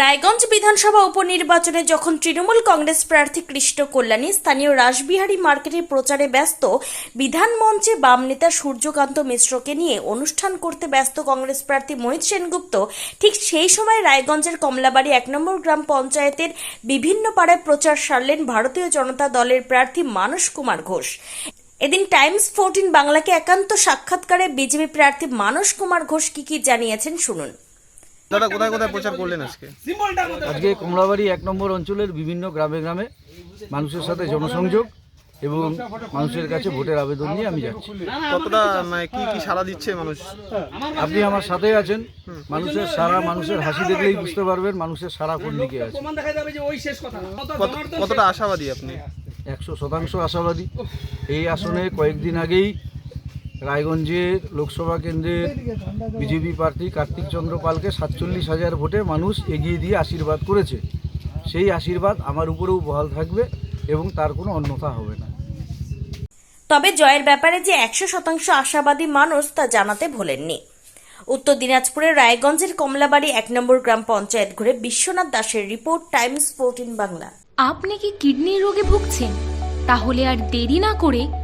রায়গঞ্জ বিধানসভা উপনির্বাচনে যখন তৃণমূল কংগ্রেস প্রার্থী কৃষ্ণ কল্যাণী স্থানীয় রাসবিহারী মার্কেটে প্রচারে ব্যস্ত বিধান মঞ্চে বাম নেতা সূর্যকান্ত মিশ্রকে নিয়ে অনুষ্ঠান করতে ব্যস্ত কংগ্রেস প্রার্থী মোহিত সেনগুপ্ত, ঠিক সেই সময় রায়গঞ্জের কমলাবাড়ি এক নম্বর গ্রাম পঞ্চায়েতের বিভিন্ন পাড়ায় প্রচার সারলেন ভারতীয় জনতা দলের প্রার্থী মানস কুমার ঘোষ। এদিন টাইমস ফোরটিন বাংলাকে একান্ত সাক্ষাৎকারে বিজেপি প্রার্থী মানস কুমার ঘোষ কি কি জানিয়েছেন শুনুন। দাদা কোথায় কোথায় প্রচার করলেন আজকে? আজকে কমলাবাড়ি এক নম্বর অঞ্চলের বিভিন্ন গ্রামে গ্রামে মানুষের সাথে জনসংযোগ এবং মানুষের কাছে ভোটের আবেদন নিয়ে আমি যাচ্ছি। কতটা মানে কি কি সাড়া দিচ্ছে মানুষ? আপনি আমার সাথে আছেন। মানুষের সারা মানুষের হাসি দেখলেই বুঝতে পারবেন মানুষের সারা কোন দিকে আছে। কতটা আশাবাদী আপনি? একশো শতাংশ আশাবাদী। এই আসনে কয়েকদিন আগেই রায়গঞ্জের লোকসভা কেন্দ্রের বিজেপি প্রার্থী কার্তিক চন্দ্র পালকে সাতচল্লিশ হাজার ভোটে মানুষ এগিয়ে দিয়ে আশীর্বাদ করেছে। সেই আশীর্বাদ আমার উপরেও বহাল থাকবে এবং তার কোনো অন্যথা হবে না। তবে জয়ের ব্যাপারে যে একশো শতাংশ আশাবাদী মানুষ তা জানাতে ভোলেননি। উত্তর দিনাজপুরের রায়গঞ্জের কমলাবাড়ি এক নম্বর গ্রাম পঞ্চায়েত ঘুরে বিশ্বনাথ দাসের রিপোর্ট টাইমস ফোরটিন বাংলা। আপনি কি কিডনির রোগে ভুগছেন? তাহলে আর দেরি না করে